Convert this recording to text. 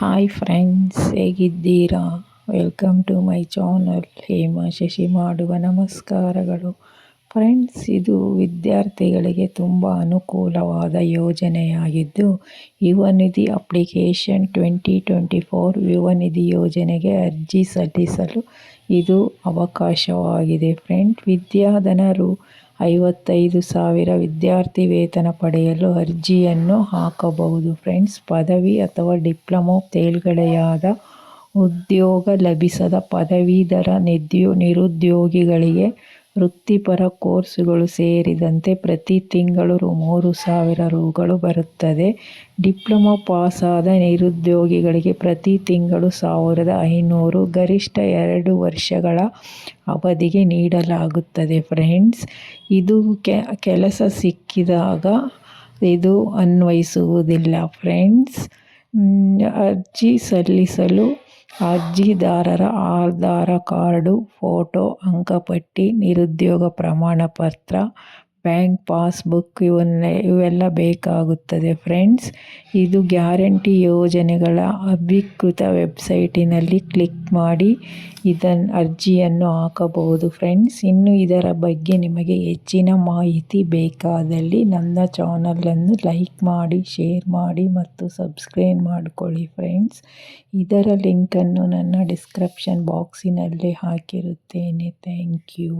Hi friends ಹೇಗಿದ್ದೀರಾ? Welcome to my channel Hema Shashi ಮಾಡುವ ನಮಸ್ಕಾರಗಳು. ಫ್ರೆಂಡ್ಸ್ ಇದು ವಿದ್ಯಾರ್ಥಿಗಳಿಗೆ ತುಂಬ ಅನುಕೂಲವಾದ ಯೋಜನೆಯಾಗಿದ್ದು, Yuva Nidhi application twenty twenty four Yuva Nidhi ಯೋಜನೆಗೆ ಅರ್ಜಿ ಸಲ್ಲಿಸಲು ಇದು ಅವಕಾಶವಾಗಿದೆ. ಫ್ರೆಂಡ್ ವಿದ್ಯಾಧನರು ಐವತ್ತೈದು ಸಾವಿರ ವಿದ್ಯಾರ್ಥಿ ವೇತನ ಪಡೆಯಲು ಅರ್ಜಿಯನ್ನು ಹಾಕಬಹುದು. ಫ್ರೆಂಡ್ಸ್ ಪದವಿ ಅಥವಾ ಡಿಪ್ಲೊಮೊ ತೇಲ್ಗಡೆಯಾದ ಉದ್ಯೋಗ ಲಭಿಸದ ಪದವೀಧರ ನಿದ್ಯು ನಿರುದ್ಯೋಗಿಗಳಿಗೆ ವೃತ್ತಿಪರ ಕೋರ್ಸುಗಳು ಸೇರಿದಂತೆ ಪ್ರತಿ ತಿಂಗಳು ಮೂರು ಸಾವಿರ ರುಗಳು ಬರುತ್ತದೆ. ಡಿಪ್ಲೊಮಾ ಪಾಸಾದ ನಿರುದ್ಯೋಗಿಗಳಿಗೆ ಪ್ರತಿ ತಿಂಗಳು ಸಾವಿರದ ಐನೂರು ಗರಿಷ್ಠ ಎರಡು ವರ್ಷಗಳ ಅವಧಿಗೆ ನೀಡಲಾಗುತ್ತದೆ ಫ್ರೆಂಡ್ಸ್. ಇದು ಕೆಲಸ ಸಿಕ್ಕಿದಾಗ ಇದು ಅನ್ವಯಿಸುವುದಿಲ್ಲ ಫ್ರೆಂಡ್ಸ್. ಅರ್ಜಿ ಸಲ್ಲಿಸಲು ಅರ್ಜಿದಾರರ ಆಧಾರ ಕಾರ್ಡು ಫೋಟೋ ಅಂಕಪಟ್ಟಿ ನಿರುದ್ಯೋಗ ಪ್ರಮಾಣಪತ್ರ ಬ್ಯಾಂಕ್ ಪಾಸ್ಬುಕ್ ಇವನ್ನ, ಇವೆಲ್ಲ ಬೇಕಾಗುತ್ತದೆ ಫ್ರೆಂಡ್ಸ್. ಇದು ಗ್ಯಾರಂಟಿ ಯೋಜನೆಗಳ ಅಧಿಕೃತ ವೆಬ್ಸೈಟಿನಲ್ಲಿ ಕ್ಲಿಕ್ ಮಾಡಿ ಇದನ್ನು ಅರ್ಜಿಯನ್ನು ಹಾಕಬಹುದು ಫ್ರೆಂಡ್ಸ್. ಇನ್ನು ಇದರ ಬಗ್ಗೆ ನಿಮಗೆ ಹೆಚ್ಚಿನ ಮಾಹಿತಿ ಬೇಕಾದಲ್ಲಿ ನನ್ನ ಚಾನಲನ್ನು ಲೈಕ್ ಮಾಡಿ, ಶೇರ್ ಮಾಡಿ ಮತ್ತು ಸಬ್ಸ್ಕ್ರೈಬ್ ಮಾಡಿಕೊಳ್ಳಿ ಫ್ರೆಂಡ್ಸ್. ಇದರ ಲಿಂಕನ್ನು ನನ್ನ ಡಿಸ್ಕ್ರಿಪ್ಷನ್ ಬಾಕ್ಸಿನಲ್ಲಿ ಹಾಕಿರುತ್ತೇನೆ. Thank you.